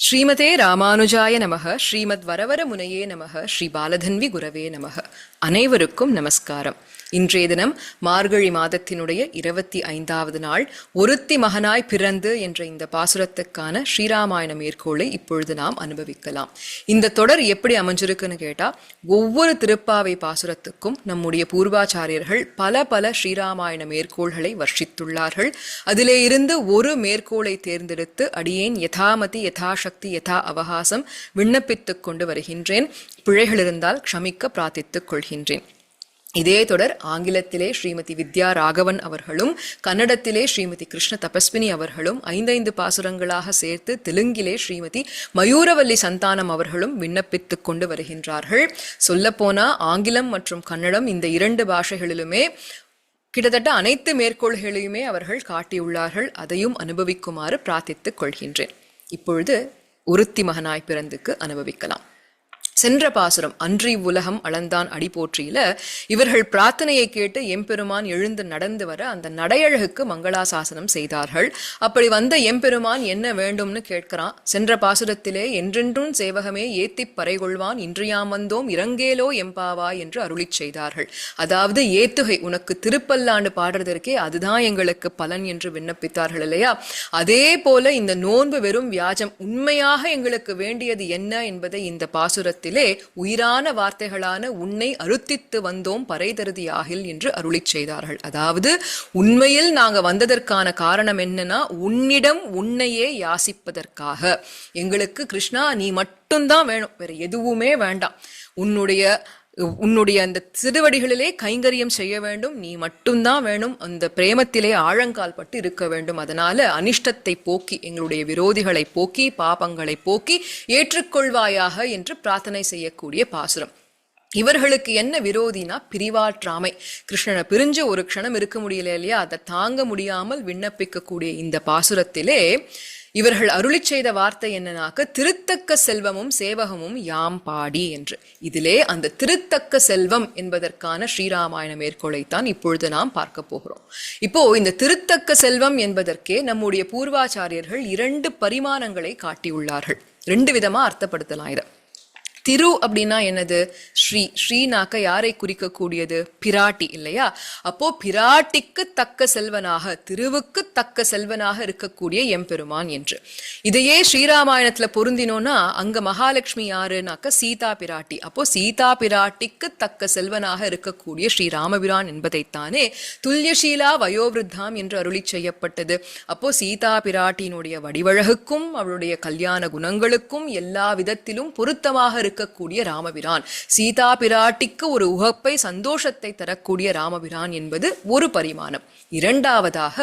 ஸ்ரீமதே ராமானுஜாய நமக ஸ்ரீமத் வரவர முனையே நமக ஸ்ரீ பாலதன்வி குரவே நமக. அனைவருக்கும் நமஸ்காரம். இன்றைய தினம் மார்கழி மாதத்தினுடைய இருபத்தி ஐந்தாவது நாள் ஒருத்தி மகனாய் பிறந்து என்ற இந்த பாசுரத்துக்கான ஸ்ரீராமாயண மேற்கோளை இப்பொழுது நாம் அனுபவிக்கலாம். இந்த தொடர் எப்படி அமைஞ்சிருக்குன்னு கேட்டா ஒவ்வொரு திருப்பாவை பாசுரத்துக்கும் நம்முடைய பூர்வாச்சாரியர்கள் பல பல ஸ்ரீராமாயண மேற்கோள்களை வர்ஷித்துள்ளார்கள். அதிலே இருந்து ஒரு மேற்கோளை தேர்ந்தெடுத்து அடியேன் யதாமதி யதாசக்தி யதா அவகாசம் விண்ணப்பித்துக் கொண்டு வருகின்றேன். பிழைகள் இருந்தால் க்ஷமிக்க பிரார்த்தித்துக் கொள்கின்றேன் இதே தொடர் ஆங்கிலத்திலே ஸ்ரீமதி வித்யா ராகவன் அவர்களும் கன்னடத்திலே ஸ்ரீமதி கிருஷ்ண தபஸ்வினி அவர்களும் ஐந்தைந்து பாசுரங்களாக சேர்த்து தெலுங்கிலே ஸ்ரீமதி மயூரவல்லி சந்தானம் அவர்களும் விண்ணப்பித்துக் கொண்டு வருகின்றார்கள். சொல்லப்போனால் ஆங்கிலம் மற்றும் கன்னடம் இந்த இரண்டு பாஷைகளிலுமே கிட்டத்தட்ட அனைத்து மேற்கோள்களையுமே அவர்கள் காட்டியுள்ளார்கள். அதையும் அனுபவிக்குமாறு பிரார்த்தித்துக் கொள்கின்றேன். இப்பொழுது ஒருத்தி மகனாய் பிறந்துக்கு அனுபவிக்கலாம். சென்ற பாசுரம் அன்றி உலகம் அளந்தான் அடி போற்றியில இவர்கள் பிரார்த்தனையை கேட்டு எம்பெருமான் எழுந்து நடந்து வர அந்த நடையழகுக்கு மங்களாசாசனம் செய்தார்கள். அப்படி வந்த எம்பெருமான் என்ன வேண்டும்னு கேட்கிறான். சென்ற பாசுரத்திலே என்றென்றும் சேவகமே ஏத்தி பறைகொள்வான் இன்றியாம் வந்தோம் இறங்கேலோ எம்பாவா என்று அருளிச் செய்தார்கள். அதாவது ஏத்துகை உனக்கு திருப்பல்லாண்டு பாடுறதற்கே அதுதான் எங்களுக்கு பலன் என்று விண்ணப்பித்தார்கள் இல்லையா? அதே போல இந்த நோன்பு வெறும் வியாஜம் உண்மையாக எங்களுக்கு வேண்டியது என்ன என்பதை இந்த பாசுரத்தில் காலத்திலே உயிரான வார்த்தைகளான உன்னை அருத்தித்து வந்தோம் பறைதருதியாகில் என்று அருளி செய்தார்கள். அதாவது உண்மையில் நாங்க வந்ததற்கான காரணம் என்னன்னா உன்னிடம் உன்னையே யாசிப்பதற்காக. எங்களுக்கு கிருஷ்ணா நீ மட்டும்தான் வேணும். வேற எதுவுமே வேண்டாம். உன்னுடைய உன்னுடைய அந்த சிறுவடிகளிலே கைங்கரியம் செய்ய வேண்டும். நீ மட்டும்தான் வேணும். அந்த பிரேமத்திலே ஆழங்கால் பட்டு இருக்க வேண்டும். அதனால அனிஷ்டத்தை போக்கி எங்களுடைய விரோதிகளை போக்கி பாபங்களை போக்கி ஏற்றுக்கொள்வாயாக என்று பிரார்த்தனை செய்யக்கூடிய பாசுரம். இவர்களுக்கு என்ன விரோதினா பிரிவாற்றாமை. கிருஷ்ணனை பிரிஞ்சு ஒரு க்ஷணம் இருக்க முடியல இல்லையா? அதை தாங்க முடியாமல் விண்ணப்பிக்கக்கூடிய இந்த பாசுரத்திலே இவர்கள் அருளி செய்த வார்த்தை என்னன்னாக்க திருத்தக்க செல்வமும் சேவகமும் யாம் பாடி என்று. இதிலே அந்த திருத்தக்க செல்வம் என்பதற்கான ஸ்ரீராமாயண மேற்கோளைத்தான் இப்பொழுது நாம் பார்க்க போகிறோம். இப்போ இந்த திருத்தக்க செல்வம் என்பதற்கே நம்முடைய பூர்வாச்சாரியர்கள் இரண்டு பரிமாணங்களை காட்டியுள்ளார்கள். ரெண்டு விதமா அர்த்தப்படுத்தலாம் இதை. திரு அப்படின்னா என்னது? ஸ்ரீ ஸ்ரீனாக்க யாரை குறிக்கக்கூடியது? பிராட்டி இல்லையா? அப்போ பிராட்டிக்கு தக்க செல்வனாக திருவுக்கு தக்க செல்வனாக இருக்கக்கூடிய எம்பெருமான் என்று. இதையே ஸ்ரீராமாயணத்துல பொருந்தினோம்னா அங்க மகாலட்சுமி யாருனாக்க? சீதா பிராட்டி. அப்போ சீதா பிராட்டிக்கு தக்க செல்வனாக இருக்கக்கூடிய ஸ்ரீராமபிரான் என்பதைத்தானே துல்யசீலா வயோவிருத்தாம் என்று அருளி செய்யப்பட்டது. அப்போ சீதா பிராட்டியினுடைய வடிவழகுக்கும் அவளுடைய கல்யாண குணங்களுக்கும் எல்லா விதத்திலும் பொருத்தமாக இருக்கக்கூடிய ராமபிரான். சீதா பிராட்டிக்கு ஒரு உகப்பை சந்தோஷத்தை தரக்கூடிய ராமபிரான் என்பது ஒரு பரிமாணம். இரண்டாவதாக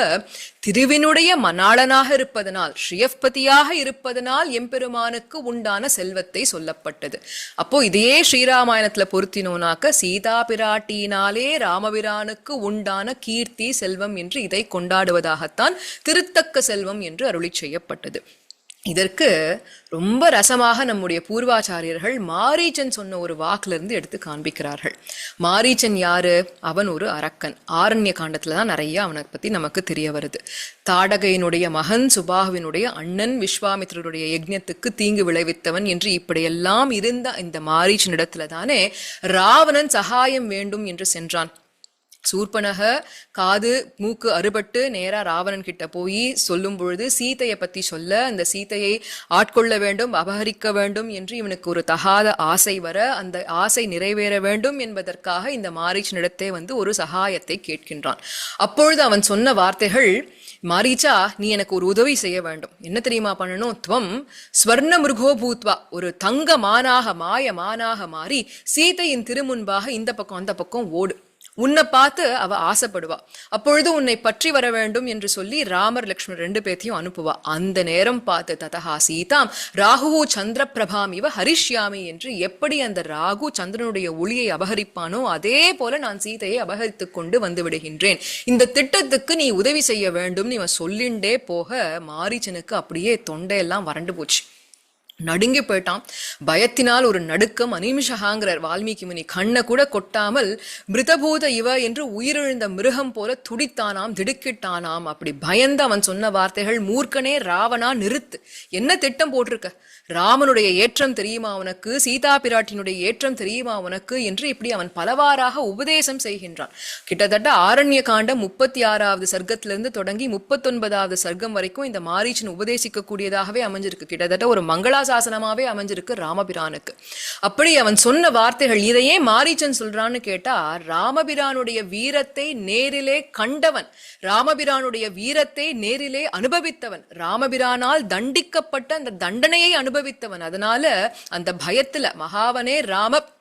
திருவினுடைய மணாளனாக இருப்பதனால் ஸ்ரீயப்பதியாக இருப்பதனால் எம்பெருமானுக்கு உண்டான செல்வத்தை சொல்லப்பட்டது. அப்போ இதையே ஸ்ரீராமாயணத்துல பொருத்தினோனாக்க சீதா பிராட்டியினாலே ராமபிரானுக்கு உண்டான கீர்த்தி செல்வம் என்று இதை கொண்டாடுவதாகத்தான் திருத்தக்க செல்வம் என்று அருளி செய்யப்பட்டது. இதற்கு ரொம்ப ரசமாக நம்முடைய பூர்வாச்சாரியர்கள் மாரீச்சன் சொன்ன ஒரு வாக்கிலிருந்து எடுத்து காண்பிக்கிறார்கள். மாரீச்சன் யாரு? அவன் ஒரு அரக்கன். ஆரண்ய காண்டத்துல தான் நிறைய அவனை பத்தி நமக்கு தெரிய வருது. தாடகையினுடைய மகன் சுபாகுவினுடைய அண்ணன் விஸ்வாமித்ரருடைய யஜ்ஞத்துக்கு தீங்கு விளைவித்தவன் என்று இப்படியெல்லாம் இருந்த இந்த மாரீச்சனிடத்துல தானே ராவணன் சகாயம் வேண்டும் என்று சென்றான். சூர்பனக காது மூக்கு அறுபட்டு நேரா ராவணன் கிட்ட போய் சொல்லும் பொழுது சீதையை பத்தி சொல்ல அந்த சீதையை ஆட்கொள்ள வேண்டும் அபகரிக்க வேண்டும் என்று இவனுக்கு ஒரு தகாத ஆசை வர அந்த ஆசை நிறைவேற வேண்டும் என்பதற்காக இந்த மாரீச்சனிடத்தே வந்து ஒரு சகாயத்தை கேட்கின்றான். அப்பொழுது அவன் சொன்ன வார்த்தைகள் மாரீச்சா நீ எனக்கு ஒரு உதவி செய்ய வேண்டும். என்ன தெரியுமா பண்ணணும்? துவம் ஸ்வர்ண மிருகோ பூத்வா ஒரு தங்க மானாக மாய மானாக மாறி சீதையின் திருமுன்பாக இந்த பக்கம் அந்த பக்கம் ஓடு. உன்னை பார்த்து அவ ஆசைப்படுவா. அப்பொழுது உன்னை பற்றி வர வேண்டும் என்று சொல்லி ராமர் லக்ஷ்மணர் ரெண்டு பேர்த்தையும் அனுப்புவா. அந்த நேரம் பார்த்து ததஹா சீதாம் ராகுவு சந்திர பிரபாம் இவ ஹரிஷ்யாமி என்று எப்படி அந்த ராகு சந்திரனுடைய ஒளியை அபகரிப்பானோ அதே போல நான் சீதையை அபகரித்துக் கொண்டு வந்து விடுகின்றேன். இந்த திட்டத்துக்கு நீ உதவி செய்ய வேண்டும். இவன் சொல்லிண்டே போக மாரீச்சனுக்கு அப்படியே தொண்டையெல்லாம் வறண்டு போச்சு. நடுங்கி போயிட்டான். பயத்தினால் ஒரு நடுக்கம் அனிமிஷகாங்கிறார் வால்மீகி முனி. கண்ணை கூட கொட்டாமல் மிருதபூத இவ என்று உயிரிழந்த மிருகம் போல துடித்தானாம் திடுக்கிட்டானாம். அப்படி பயந்து அவன் சொன்ன வார்த்தைகள் மூர்க்கனே ராவணா நிறுத்து. என்ன திட்டம் போட்டிருக்க? ராமனுடைய ஏற்றம் தெரியுமா உனக்கு? சீதா பிராட்டினுடைய ஏற்றம் தெரியுமா உனக்கு? என்று இப்படி அவன் பலவாறாக உபதேசம் செய்கின்றான். கிட்டத்தட்ட ஆரண்ய காண்டம் முப்பத்தி ஆறாவது சர்க்கத்திலிருந்து தொடங்கி முப்பத்தொன்பதாவது சர்க்கம் வரைக்கும் இந்த மாரீச்சன் உபதேசிக்கக்கூடியதாகவே அமைஞ்சிருக்கு. கிட்டத்தட்ட ஒரு மங்களாசாசனமாவே அமைஞ்சிருக்கு ராமபிரானுக்கு. அப்படி அவன் சொன்ன வார்த்தைகள் இதையே மாரீச்சன் சொல்றான்னு கேட்டா ராமபிரானுடைய வீரத்தை நேரிலே கண்டவன் ராமபிரானுடைய வீரத்தை நேரிலே அனுபவித்தவன் ராமபிரானால் தண்டிக்கப்பட்ட அந்த தண்டனையை அனுபவித்தவன். அதனால அந்த பயத்துல மகாவனே ராம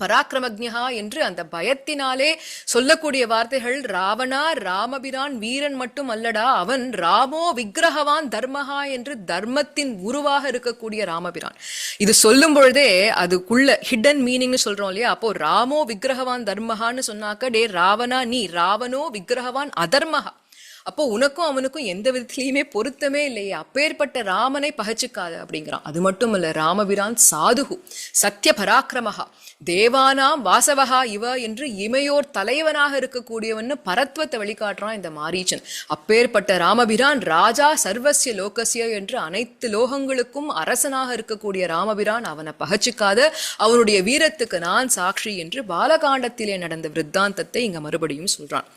பராக்கிரமக்ஞா என்று அந்த பயத்தினாலே சொல்லக்கூடிய வார்த்தைகள் ராவணா ராமபிரான் வீரன் மட்டும் அல்லடா அவன் ராமோ விக்கிரகவான் தர்மஹா என்று தர்மத்தின் உருவாக இருக்கக்கூடிய ராமபிரான். இது சொல்லும் பொழுதே அதுக்குள்ள ஹிடன் மீனிங்னு சொல்றோம் இல்லையா? அப்போ ராமோ விக்கிரகவான் தர்மஹான்னு சொன்னாக்க டே ராவணா நீ ராவணோ விக்கிரகவான் அதர்மஹா. அப்போ உனக்கும் அவனுக்கும் எந்த விதத்திலையுமே பொருத்தமே இல்லையே. அப்பேற்பட்ட ராமனை பகச்சுக்காத அப்படிங்கிறான். அது மட்டும் இல்ல ராமபிரான் சாதுகு சத்திய பராக்கிரமஹா தேவானாம் வாசவகா இவ என்று இமையோர் தலைவனாக இருக்கக்கூடியவன்னு பரத்வத்தை வெளிக்காட்டுறான் இந்த மாரீச்சன். அப்பேற்பட்ட ராமபிரான் ராஜா சர்வசிய லோகசிய என்று அனைத்து லோகங்களுக்கும் அரசனாக இருக்கக்கூடிய ராமபிரான் அவனை பகச்சுக்காத அவனுடைய வீரத்துக்கு நான் சாட்சி என்று பாலகாண்டத்திலே நடந்த விருத்தாந்தத்தை இங்க மறுபடியும் சொல்றான்.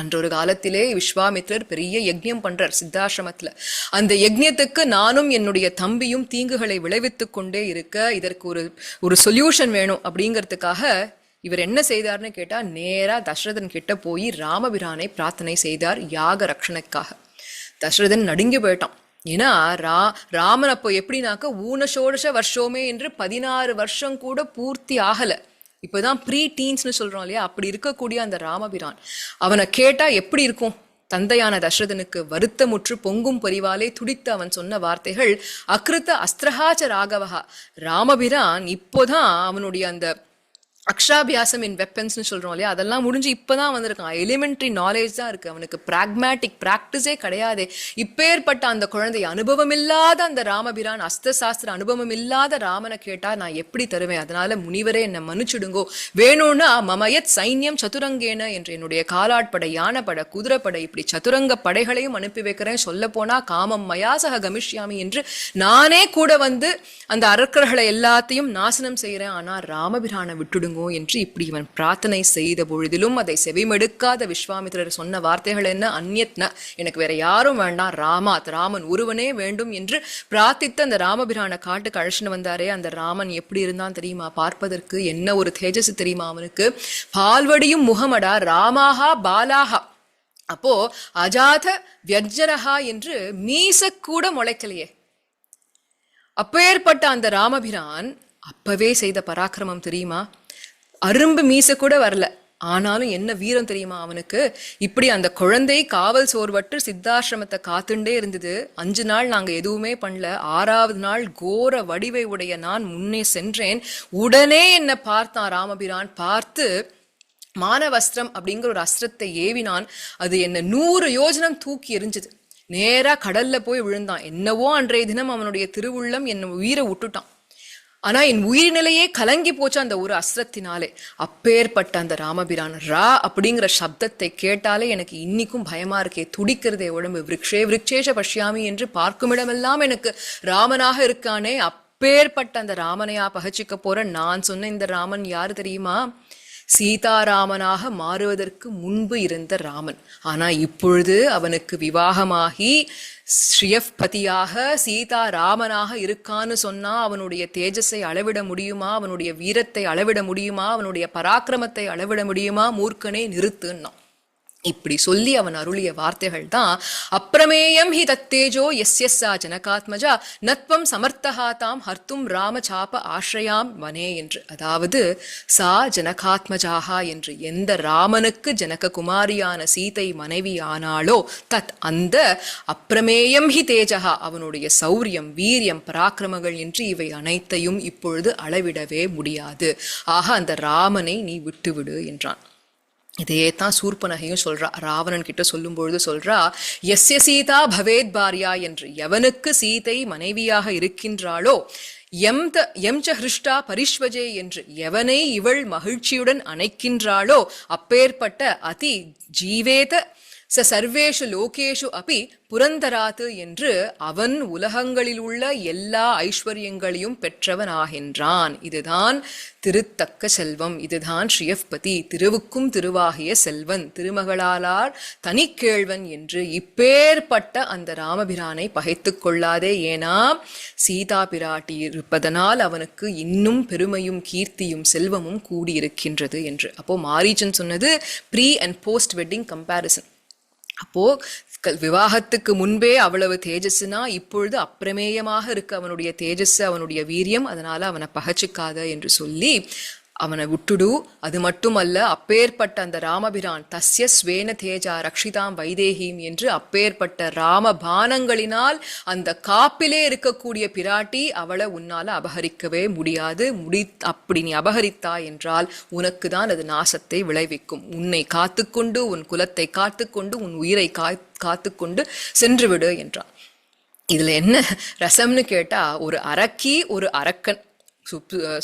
அன்றொரு காலத்திலே விஸ்வாமித்ரர் பெரிய யஜ்யம் பண்றார் சித்தாசிரமத்துல. அந்த யஜ்யத்துக்கு நானும் என்னுடைய தம்பியும் தீங்குகளை விளைவித்துக் கொண்டே இருக்க இதற்கு ஒரு ஒரு சொல்யூஷன் வேணும் அப்படிங்கிறதுக்காக இவர் என்ன செய்தார்னு கேட்டா நேரா தசரதன் கிட்ட போய் ராமபிரானை பிரார்த்தனை செய்தார் யாக ரக்ஷணைக்காக தசரதன் நடுங்கி போயிட்டான். ஏன்னா ரா ராமன் அப்போ எப்படினாக்க ஊனசோடச வருஷோமே என்று பதினாறு வருஷம் கூட பூர்த்தி ஆகலை. இப்போதான் ப்ரீ டீன்ஸ்னு சொல்கிறோம் இல்லையா? அப்படி இருக்கக்கூடிய அந்த ராமபிரான் அவனை கேட்டால் எப்படி இருக்கும்? தந்தையான தசரதனுக்கு வருத்தமுற்று பொங்கும் பரிவாலே துடித்து அவன் சொன்ன வார்த்தைகள் அக்ருத்த அஸ்திரஹாச்ச ராகவஹா. ராமபிரான் இப்போதான் அவனுடைய அந்த அக்ஷாபியாசம் இன் வெப்பன்ஸ்னு சொல்கிறோம் இல்லையா? அதெல்லாம் முடிஞ்சு இப்போ தான் வந்திருக்கான். எலிமெண்ட்ரி நாலேஜ் தான் இருக்குது அவனுக்கு பிராக்மேட்டிக் ப்ராக்டிஸே கிடையாது. இப்பேற்பட்ட அந்த குழந்தை அனுபவம் இல்லாத அந்த ராமபிரான் அஸ்த சாஸ்திர அனுபவம் இல்லாத ராமனை கேட்டால் நான் எப்படி தருவேன்? அதனால முனிவரே என்னை மன்னிச்சுடுங்கோ. வேணும்னா மமயத் சைன்யம் சதுரங்கேன என்று என்னுடைய காலாட்படை யானைப்படை குதிரைப்படை இப்படி சதுரங்க படைகளையும் அனுப்பி வைக்கிறேன். சொல்ல போனால் காமம் மயாசக கமிஷ்யாமி என்று நானே கூட வந்து அந்த அரக்கர்களை எல்லாத்தையும் நாசனம் செய்கிறேன். ஆனால் ராமபிரானை விட்டுடுங்க. கொடுங்கோ என்று இப்படி இவன் பிரார்த்தனை செய்த பொழுதிலும் அதை செவிமெடுக்காத விஸ்வாமித்திரர் சொன்ன வார்த்தைகள் என்ன? அந்நியத்ன எனக்கு வேற யாரும் வேண்டாம். ராமாத் ராமன் ஒருவனே வேண்டும் என்று பிரார்த்தித்து அந்த ராமபிரான காட்டுக்கு அழைச்சின்னு வந்தாரே. அந்த ராமன் எப்படி இருந்தான் தெரியுமா? பார்ப்பதற்கு என்ன ஒரு தேஜஸ் தெரியுமா அவனுக்கு? பால்வடியும் முகமடா ராமாகா பாலாகா அப்போ அஜாத வியஜரஹா என்று மீசக்கூட முளைக்கலையே. அப்பேற்பட்ட அந்த ராமபிரான் அப்பவே செய்த பராக்கிரமம் தெரியுமா? அரும்பு மீச கூட வரல. ஆனாலும் என்ன வீரம் தெரியுமா அவனுக்கு? இப்படி அந்த குழந்தை காவல் சோர்வற்று சித்தாசிரமத்தை காத்துண்டே இருந்தது. அஞ்சு நாள் நாங்க எதுவுமே பண்ணல. ஆறாவது நாள் கோர வடிவை உடைய நான் முன்னே சென்றேன். உடனே என்னை பார்த்தான் ராமபிரான். பார்த்து மானவஸ்திரம் அப்படிங்கிற ஒரு அஸ்திரத்தை ஏவினான். அது என்ன நூறு யோஜனம் தூக்கி எரிஞ்சது நேரா கடல்ல போய் விழுந்தான். என்னவோ அன்றைய தினம் அவனுடைய திருவுள்ளம் என்னை உயிரை விட்டுட்டான். ஆனா என் உயிரினிலையே கலங்கி போச்சு அந்த ஒரு அஸ்திரத்தினாலே அப்பேற்பட்ட அந்த ராமபிரான் ரா அப்படிங்கிற சப்தத்தை கேட்டாலே எனக்கு இன்னிக்கும் பயமா இருக்கே துடிக்கிறதே உடம்பு. விரக்ஷே விரக்ஷேஷ பஷ்யாமி என்று பார்க்குமிடமெல்லாம் எனக்கு ராமனாக இருக்கானே. அப்பேற்பட்ட அந்த ராமனையா பகச்சிக்க போற நான் சொன்ன இந்த ராமன் யாரு தெரியுமா? சீதாராமனாக மாறுவதற்கு முன்பு இருந்த ராமன். ஆனால் இப்பொழுது அவனுக்கு விவாகமாகி ஸ்ரீயப்பதியாக சீதா ராமனாக இருக்கான்னு சொன்னா அவனுடைய தேஜஸை அளவிட முடியுமா? அவனுடைய வீரத்தை அளவிட முடியுமா? அவனுடைய பராக்கிரமத்தை அளவிட முடியுமா? மூர்க்கனே நிறுத்துன்னான். இப்படி சொல்லி அவன் அருளிய வார்த்தைகள் தான் அப்பிரமேயம் ஹி தத்தேஜோ எஸ்யஸ்ஸா ஜனகாத்மஜா நத்வம் சமர்த்தகா தாம் ஹர்த்தும் ராம சாப ஆශ්‍රயாம் வனே என்று. அதாவது சா ஜனகாத்மஜாகா என்று எந்த ராமனுக்கு ஜனக குமாரியான சீதை மனைவி ஆனாளோ தத் அந்த அப்பிரமேயம் ஹி தேஜகா அவனுடைய சௌரியம் வீரியம் பராக்கிரமங்கள் என்று இவை அனைத்தையும் இப்பொழுது அளவிடவே முடியாது. ஆக அந்த ராமனை நீ விட்டுவிடு என்றான். இதையே தான் சூர்பனகையும் சொல்றா. ராவணன் கிட்ட சொல்லும் பொழுது சொல்றா எஸ்ய சீதா பவேத் பாரியா என்று எவனுக்கு சீதை மனைவியாக இருக்கின்றாளோ? எம் த எம் ச ஹிருஷ்டா பரிஷ்வஜே என்று எவனை இவள் மகிழ்ச்சியுடன் அணைக்கின்றாளோ? அப்பேற்பட்ட அதி ஜீவேத ச சர்வேஷு லோகேஷு அபி புரந்தராத்து என்று அவன் உலகங்களில் உள்ள எல்லா ஐஸ்வர்யங்களையும் பெற்றவனாகின்றான். இதுதான் திருத்தக்க செல்வம். இதுதான் ஸ்ரீயப்பதி. திருவுக்கும் திருவாகிய செல்வன். திருமகளாலார் தனிக்கேழ்வன் என்று இப்பேற்பட்ட அந்த ராமபிரானை பகைத்து கொள்ளாதே. ஏனா சீதா பிராட்டி இருப்பதனால் அவனுக்கு இன்னும் பெருமையும் கீர்த்தியும் செல்வமும் கூடியிருக்கின்றது என்று. அப்போ மாரீச்சன் சொன்னது pre and post wedding comparison அப்போ விவாகத்துக்கு முன்பே அவ்வளவு தேஜஸ்னா இப்பொழுது அப்பிரமேயமாக இருக்கு அவனுடைய தேஜஸ் அவனுடைய வீரியம் அதனால அவனை பகச்சுக்காத என்று சொல்லி அவனை விட்டுடு. அது மட்டுமல்ல அப்பேற்பட்ட அந்த ராமபிரான் தஸ்ய ஸ்வேன தேஜா ரக்ஷிதாம் வைதேகிம் என்று அப்பேற்பட்ட ராம பானங்களினால் அந்த காப்பிலே இருக்கக்கூடிய பிராட்டி அவளை உன்னால அபகரிக்கவே முடியாது. முடி அப்படி நீ அபகரித்தாய் என்றால் உனக்கு தான் அது நாசத்தை விளைவிக்கும். உன்னை காத்துக்கொண்டு உன் குலத்தை காத்துக்கொண்டு உன் உயிரை கா காத்துக்கொண்டு சென்றுவிடு என்றான். இதுல என்ன ரசம்னு கேட்டா ஒரு அரக்கி ஒரு அரக்கன்.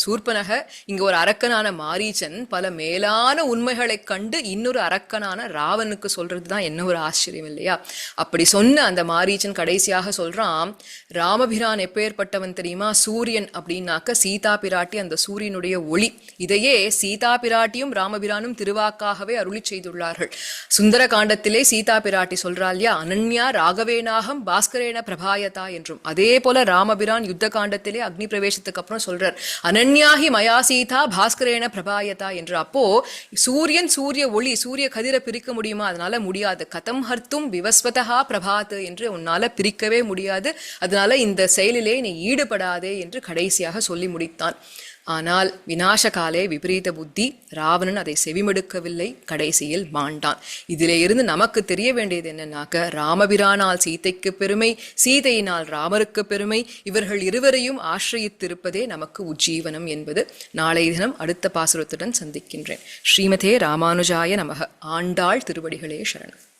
சூர்பனக இங்க ஒரு அரக்கனான மாரீச்சன் பல மேலான உண்மைகளைக் கண்டு இன்னொரு அரக்கனான ராவனுக்கு சொல்றதுதான் என்ன ஒரு ஆச்சரியம் இல்லையா? அப்படி சொன்ன அந்த மாரீச்சன் கடைசியாக சொல்றான் ராமபிரான் எப்பேற்பட்டவன் தெரியுமா? சூரியன் அப்படின்னாக்க சீதா பிராட்டி அந்த சூரியனுடைய ஒளி. இதையே சீதா பிராட்டியும் ராமபிரானும் திருவாக்காகவே அருளி செய்துள்ளார்கள். சுந்தர காண்டத்திலே சீதா பிராட்டி சொல்றா இல்லையா? அனன்யா ராகவேனாகம் பாஸ்கரேன பிரபாயதா என்றும். அதே போல ராமபிரான் யுத்த காண்டத்திலே அக்னி பிரவேசத்துக்கு அப்புறம் சொல்றார் அனன்யாஹி மயா சீதா பாஸ்கரேன பிரபாயதா என்று. அப்போ சூரியன் சூரிய ஒளி சூரிய கதிரை பிரிக்க முடியுமா? அதனால முடியாது. கதம் ஹர்த்தும் விவஸ்வதா பிரபாத் என்று உன்னால பிரிக்கவே முடியாது. அதனால இந்த செயலிலே நீ ஈடுபடாதே என்று கடைசியாக சொல்லி முடித்தான். ஆனால் வினாசகாலே விபரீத புத்தி ராவணன் அதை செவிமடுக்கவில்லை. கடைசியில் மாண்டான். இதிலே இருந்து நமக்கு தெரிய வேண்டியது என்னன்னாக்க ராமபிரானால் சீதைக்கு பெருமை சீதையினால் ராமருக்கு பெருமை இவர்கள் இருவரையும் ஆசிரியத்திருப்பதே நமக்கு உஜ்ஜீவனம் என்பது நாளை தினம் அடுத்த பாசுரத்துடன் சந்திக்கின்றேன். ஸ்ரீமதே ராமானுஜாய நமக. ஆண்டாள் திருவடிகளே சரணம்.